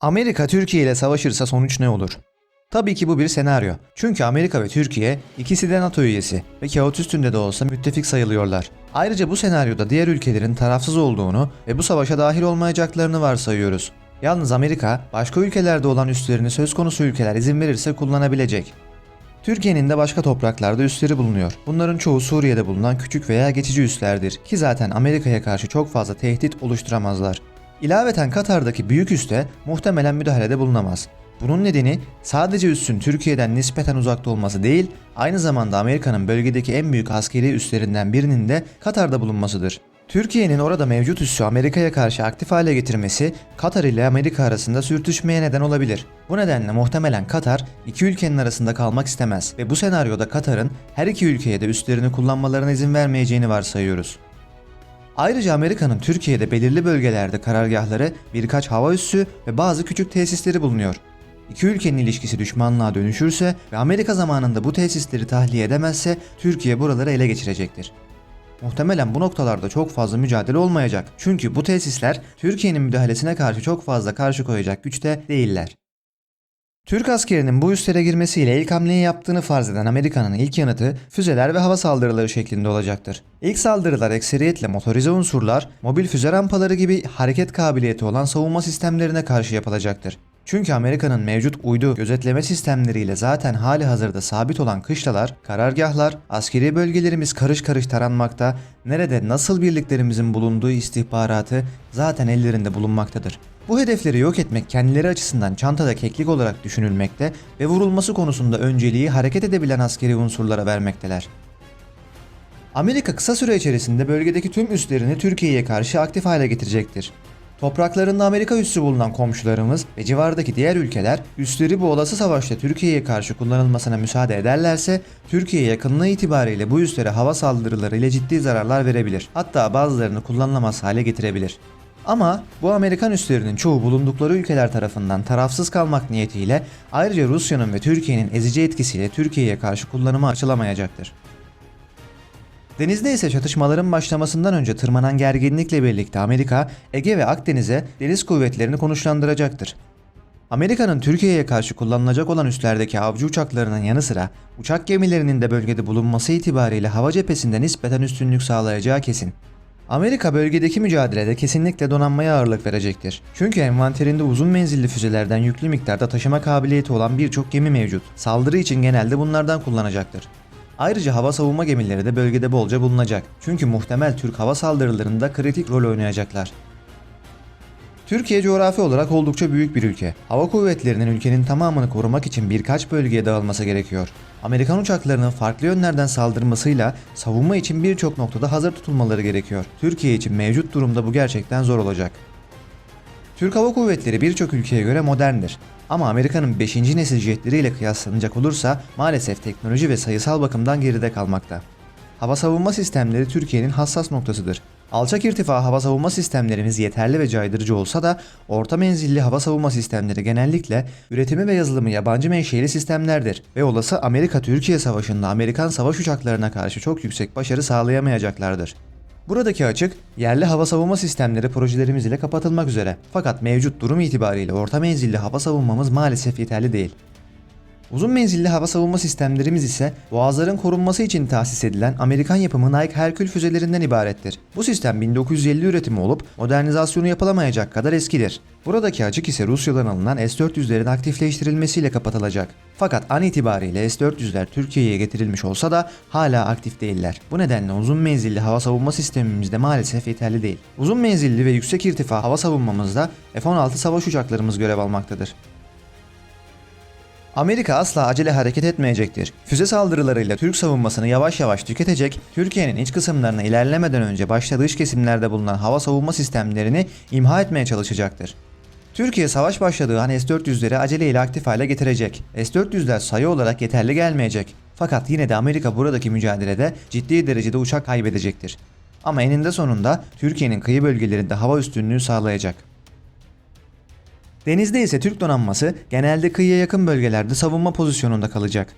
Amerika Türkiye ile savaşırsa sonuç ne olur? Tabii ki bu bir senaryo. Çünkü Amerika ve Türkiye ikisi de NATO üyesi ve kağıt üstünde de olsa müttefik sayılıyorlar. Ayrıca bu senaryoda diğer ülkelerin tarafsız olduğunu ve bu savaşa dahil olmayacaklarını varsayıyoruz. Yalnız Amerika başka ülkelerde olan üslerini söz konusu ülkeler izin verirse kullanabilecek. Türkiye'nin de başka topraklarda üsleri bulunuyor. Bunların çoğu Suriye'de bulunan küçük veya geçici üslerdir ki zaten Amerika'ya karşı çok fazla tehdit oluşturamazlar. İlaveten Katar'daki büyük üste muhtemelen müdahalede bulunamaz. Bunun nedeni sadece üssün Türkiye'den nispeten uzakta olması değil, aynı zamanda Amerika'nın bölgedeki en büyük askeri üstlerinden birinin de Katar'da bulunmasıdır. Türkiye'nin orada mevcut üssü Amerika'ya karşı aktif hale getirmesi Katar ile Amerika arasında sürtüşmeye neden olabilir. Bu nedenle muhtemelen Katar iki ülkenin arasında kalmak istemez ve bu senaryoda Katar'ın her iki ülkeye de üslerini kullanmalarına izin vermeyeceğini varsayıyoruz. Ayrıca Amerika'nın Türkiye'de belirli bölgelerde karargahları, birkaç hava üssü ve bazı küçük tesisleri bulunuyor. İki ülkenin ilişkisi düşmanlığa dönüşürse ve Amerika zamanında bu tesisleri tahliye edemezse Türkiye buraları ele geçirecektir. Muhtemelen bu noktalarda çok fazla mücadele olmayacak. Çünkü bu tesisler Türkiye'nin müdahalesine karşı çok fazla karşı koyacak güçte değiller. Türk askerinin bu üslere girmesiyle ilk hamleyi yaptığını farz eden Amerika'nın ilk yanıtı füzeler ve hava saldırıları şeklinde olacaktır. İlk saldırılar ekseriyetle motorize unsurlar, mobil füze rampaları gibi hareket kabiliyeti olan savunma sistemlerine karşı yapılacaktır. Çünkü Amerika'nın mevcut uydu gözetleme sistemleriyle zaten hali hazırda sabit olan kışlalar, karargahlar, askeri bölgelerimiz karış karış taranmakta, nerede nasıl birliklerimizin bulunduğu istihbaratı zaten ellerinde bulunmaktadır. Bu hedefleri yok etmek kendileri açısından çantada keklik olarak düşünülmekte ve vurulması konusunda önceliği hareket edebilen askeri unsurlara vermekteler. Amerika kısa süre içerisinde bölgedeki tüm üslerini Türkiye'ye karşı aktif hale getirecektir. Topraklarında Amerika üssü bulunan komşularımız ve civardaki diğer ülkeler üsleri bu olası savaşta Türkiye'ye karşı kullanılmasına müsaade ederlerse Türkiye yakınlığı itibariyle bu üslere hava saldırıları ile ciddi zararlar verebilir. Hatta bazılarını kullanılamaz hale getirebilir. Ama bu Amerikan üslerinin çoğu bulundukları ülkeler tarafından tarafsız kalmak niyetiyle ayrıca Rusya'nın ve Türkiye'nin ezici etkisiyle Türkiye'ye karşı kullanıma açılamayacaktır. Denizde ise çatışmaların başlamasından önce tırmanan gerginlikle birlikte Amerika, Ege ve Akdeniz'e deniz kuvvetlerini konuşlandıracaktır. Amerika'nın Türkiye'ye karşı kullanılacak olan üslerdeki avcı uçaklarının yanı sıra uçak gemilerinin de bölgede bulunması itibariyle hava cephesinde nispeten üstünlük sağlayacağı kesin. Amerika bölgedeki mücadelede kesinlikle donanmaya ağırlık verecektir. Çünkü envanterinde uzun menzilli füzelerden yüklü miktarda taşıma kabiliyeti olan birçok gemi mevcut. Saldırı için genelde bunlardan kullanacaktır. Ayrıca hava savunma gemileri de bölgede bolca bulunacak. Çünkü muhtemel Türk hava saldırılarında kritik rol oynayacaklar. Türkiye coğrafi olarak oldukça büyük bir ülke. Hava kuvvetlerinin ülkenin tamamını korumak için birkaç bölgeye dağılması gerekiyor. Amerikan uçaklarının farklı yönlerden saldırmasıyla savunma için birçok noktada hazır tutulmaları gerekiyor. Türkiye için mevcut durumda bu gerçekten zor olacak. Türk Hava Kuvvetleri birçok ülkeye göre moderndir. Ama Amerika'nın 5. nesil jetleriyle kıyaslanacak olursa maalesef teknoloji ve sayısal bakımdan geride kalmakta. Hava savunma sistemleri Türkiye'nin hassas noktasıdır. Alçak irtifa hava savunma sistemlerimiz yeterli ve caydırıcı olsa da orta menzilli hava savunma sistemleri genellikle üretimi ve yazılımı yabancı menşeli sistemlerdir ve olası Amerika-Türkiye savaşında Amerikan savaş uçaklarına karşı çok yüksek başarı sağlayamayacaklardır. Buradaki açık yerli hava savunma sistemleri projelerimiz ile kapatılmak üzere. Fakat mevcut durum itibariyle orta menzilli hava savunmamız maalesef yeterli değil. Uzun menzilli hava savunma sistemlerimiz ise boğazların korunması için tahsis edilen Amerikan yapımı Nike Herkül füzelerinden ibarettir. Bu sistem 1950 üretimi olup modernizasyonu yapılamayacak kadar eskidir. Buradaki açık ise Rusya'dan alınan S-400'lerin aktifleştirilmesiyle kapatılacak. Fakat an itibariyle S-400'ler Türkiye'ye getirilmiş olsa da hala aktif değiller. Bu nedenle uzun menzilli hava savunma sistemimizde maalesef yeterli değil. Uzun menzilli ve yüksek irtifa hava savunmamızda F-16 savaş uçaklarımız görev almaktadır. Amerika asla acele hareket etmeyecektir. Füze saldırılarıyla Türk savunmasını yavaş yavaş tüketecek, Türkiye'nin iç kısımlarına ilerlemeden önce başta dış kesimlerde bulunan hava savunma sistemlerini imha etmeye çalışacaktır. Türkiye savaş başladığı an S-400'leri aceleyle aktif hale getirecek. S-400'ler sayı olarak yeterli gelmeyecek. Fakat yine de Amerika buradaki mücadelede ciddi derecede uçak kaybedecektir. Ama eninde sonunda Türkiye'nin kıyı bölgelerinde hava üstünlüğü sağlayacak. Denizde ise Türk donanması genelde kıyıya yakın bölgelerde savunma pozisyonunda kalacak.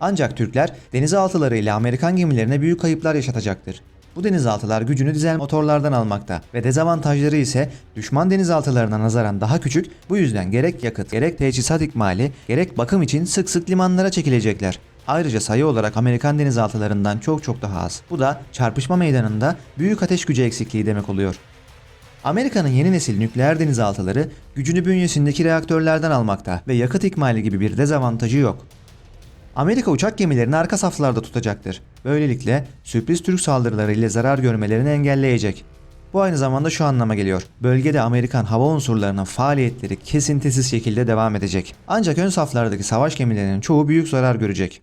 Ancak Türkler denizaltıları ile Amerikan gemilerine büyük kayıplar yaşatacaktır. Bu denizaltılar gücünü dizel motorlardan almakta ve dezavantajları ise düşman denizaltılarına nazaran daha küçük. Bu yüzden gerek yakıt, gerek teçhizat ikmali, gerek bakım için sık sık limanlara çekilecekler. Ayrıca sayı olarak Amerikan denizaltılarından çok çok daha az. Bu da çarpışma meydanında büyük ateş gücü eksikliği demek oluyor. Amerika'nın yeni nesil nükleer denizaltıları gücünü bünyesindeki reaktörlerden almakta ve yakıt ikmali gibi bir dezavantajı yok. Amerika uçak gemilerini arka saflarda tutacaktır. Böylelikle sürpriz Türk saldırıları ile zarar görmelerini engelleyecek. Bu aynı zamanda şu anlama geliyor. Bölgede Amerikan hava unsurlarının faaliyetleri kesintisiz şekilde devam edecek. Ancak ön saflardaki savaş gemilerinin çoğu büyük zarar görecek.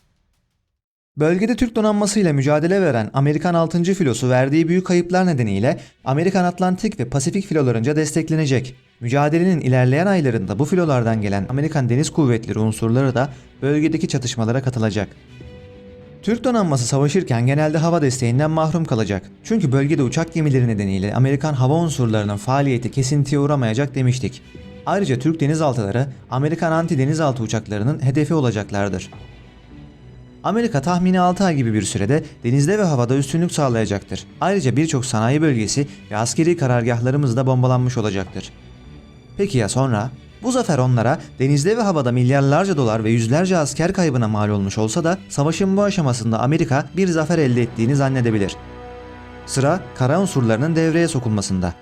Bölgede Türk donanmasıyla mücadele veren Amerikan 6. filosu verdiği büyük kayıplar nedeniyle Amerikan Atlantik ve Pasifik filolarınca desteklenecek. Mücadelenin ilerleyen aylarında bu filolardan gelen Amerikan Deniz Kuvvetleri unsurları da bölgedeki çatışmalara katılacak. Türk donanması savaşırken genelde hava desteğinden mahrum kalacak. Çünkü bölgede uçak gemileri nedeniyle Amerikan hava unsurlarının faaliyeti kesintiye uğramayacak demiştik. Ayrıca Türk denizaltıları Amerikan anti denizaltı uçaklarının hedefi olacaklardır. Amerika tahmini 6 ay gibi bir sürede denizde ve havada üstünlük sağlayacaktır. Ayrıca birçok sanayi bölgesi ve askeri karargahlarımız da bombalanmış olacaktır. Peki ya sonra? Bu zafer onlara denizde ve havada milyarlarca dolar ve yüzlerce asker kaybına mal olmuş olsa da savaşın bu aşamasında Amerika bir zafer elde ettiğini zannedebilir. Sıra kara unsurlarının devreye sokulmasında.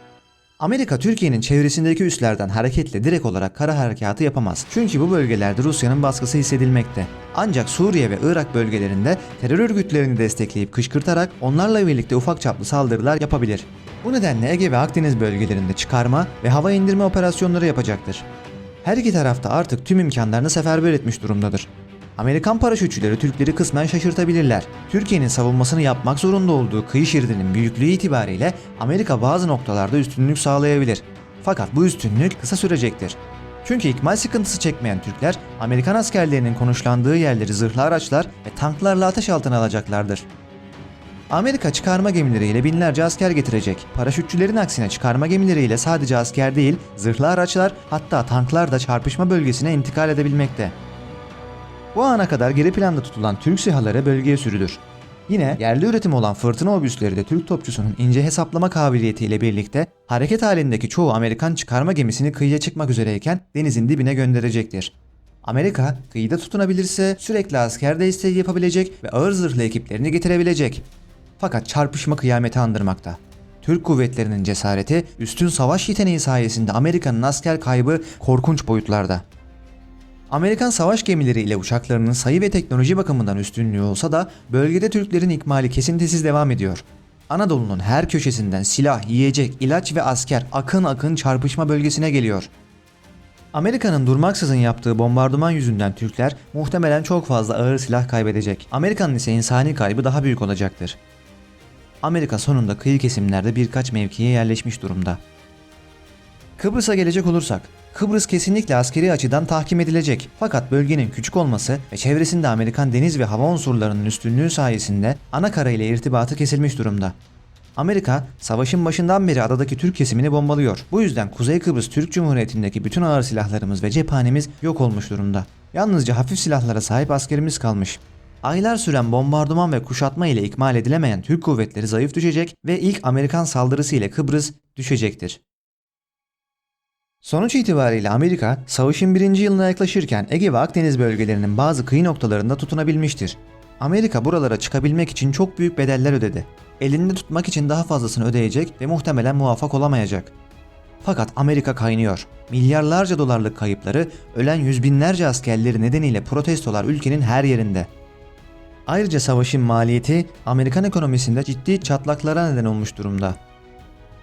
Amerika Türkiye'nin çevresindeki üslerden hareketle direkt olarak kara harekatı yapamaz. Çünkü bu bölgelerde Rusya'nın baskısı hissedilmekte. Ancak Suriye ve Irak bölgelerinde terör örgütlerini destekleyip kışkırtarak onlarla birlikte ufak çaplı saldırılar yapabilir. Bu nedenle Ege ve Akdeniz bölgelerinde çıkarma ve hava indirme operasyonları yapacaktır. Her iki tarafta artık tüm imkanlarını seferber etmiş durumdadır. Amerikan paraşütçüleri Türkleri kısmen şaşırtabilirler. Türkiye'nin savunmasını yapmak zorunda olduğu kıyı şeridinin büyüklüğü itibariyle Amerika bazı noktalarda üstünlük sağlayabilir. Fakat bu üstünlük kısa sürecektir. Çünkü ikmal sıkıntısı çekmeyen Türkler, Amerikan askerlerinin konuşlandığı yerleri zırhlı araçlar ve tanklarla ateş altına alacaklardır. Amerika çıkarma gemileriyle binlerce asker getirecek. Paraşütçülerin aksine çıkarma gemileriyle sadece asker değil, zırhlı araçlar hatta tanklar da çarpışma bölgesine intikal edebilmekte. Bu ana kadar geri planda tutulan Türk SİHA'ları bölgeye sürülür. Yine yerli üretim olan fırtına obüsleri de Türk topçusunun ince hesaplama kabiliyetiyle birlikte hareket halindeki çoğu Amerikan çıkarma gemisini kıyıya çıkmak üzereyken denizin dibine gönderecektir. Amerika kıyıda tutunabilirse sürekli asker desteği yapabilecek ve ağır zırhlı ekiplerini getirebilecek. Fakat çarpışma kıyameti andırmakta. Türk kuvvetlerinin cesareti, üstün savaş yeteneği sayesinde Amerika'nın asker kaybı korkunç boyutlarda. Amerikan savaş gemileri ile uçaklarının sayı ve teknoloji bakımından üstünlüğü olsa da bölgede Türklerin ikmali kesintisiz devam ediyor. Anadolu'nun her köşesinden silah, yiyecek, ilaç ve asker akın akın çarpışma bölgesine geliyor. Amerika'nın durmaksızın yaptığı bombardıman yüzünden Türkler muhtemelen çok fazla ağır silah kaybedecek. Amerika'nın ise insani kaybı daha büyük olacaktır. Amerika sonunda kıyı kesimlerde birkaç mevkiye yerleşmiş durumda. Kıbrıs'a gelecek olursak, Kıbrıs kesinlikle askeri açıdan tahkim edilecek. Fakat bölgenin küçük olması ve çevresinde Amerikan deniz ve hava unsurlarının üstünlüğü sayesinde ana kara ile irtibatı kesilmiş durumda. Amerika, savaşın başından beri adadaki Türk kesimini bombalıyor. Bu yüzden Kuzey Kıbrıs Türk Cumhuriyeti'ndeki bütün ağır silahlarımız ve cephanemiz yok olmuş durumda. Yalnızca hafif silahlara sahip askerimiz kalmış. Aylar süren bombardıman ve kuşatma ile ikmal edilemeyen Türk kuvvetleri zayıf düşecek ve ilk Amerikan saldırısı ile Kıbrıs düşecektir. Sonuç itibariyle Amerika, savaşın birinci yılına yaklaşırken Ege ve Akdeniz bölgelerinin bazı kıyı noktalarında tutunabilmiştir. Amerika buralara çıkabilmek için çok büyük bedeller ödedi. Elinde tutmak için daha fazlasını ödeyecek ve muhtemelen muvaffak olamayacak. Fakat Amerika kaynıyor. Milyarlarca dolarlık kayıpları, ölen yüz binlerce askerleri nedeniyle protestolar ülkenin her yerinde. Ayrıca savaşın maliyeti Amerikan ekonomisinde ciddi çatlaklara neden olmuş durumda.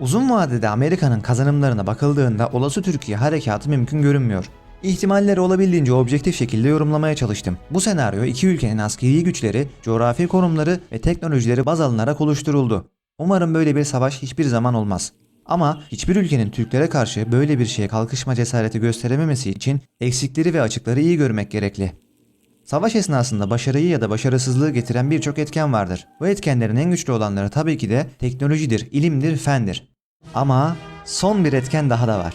Uzun vadede Amerika'nın kazanımlarına bakıldığında olası Türkiye harekatı mümkün görünmüyor. İhtimalleri olabildiğince objektif şekilde yorumlamaya çalıştım. Bu senaryo iki ülkenin askeri güçleri, coğrafi konumları ve teknolojileri baz alınarak oluşturuldu. Umarım böyle bir savaş hiçbir zaman olmaz. Ama hiçbir ülkenin Türklere karşı böyle bir şeye kalkışma cesareti gösterememesi için eksikleri ve açıkları iyi görmek gerekli. Savaş esnasında başarıyı ya da başarısızlığı getiren birçok etken vardır. Bu etkenlerin en güçlü olanları tabii ki de teknolojidir, ilimdir, fendir. Ama son bir etken daha da var.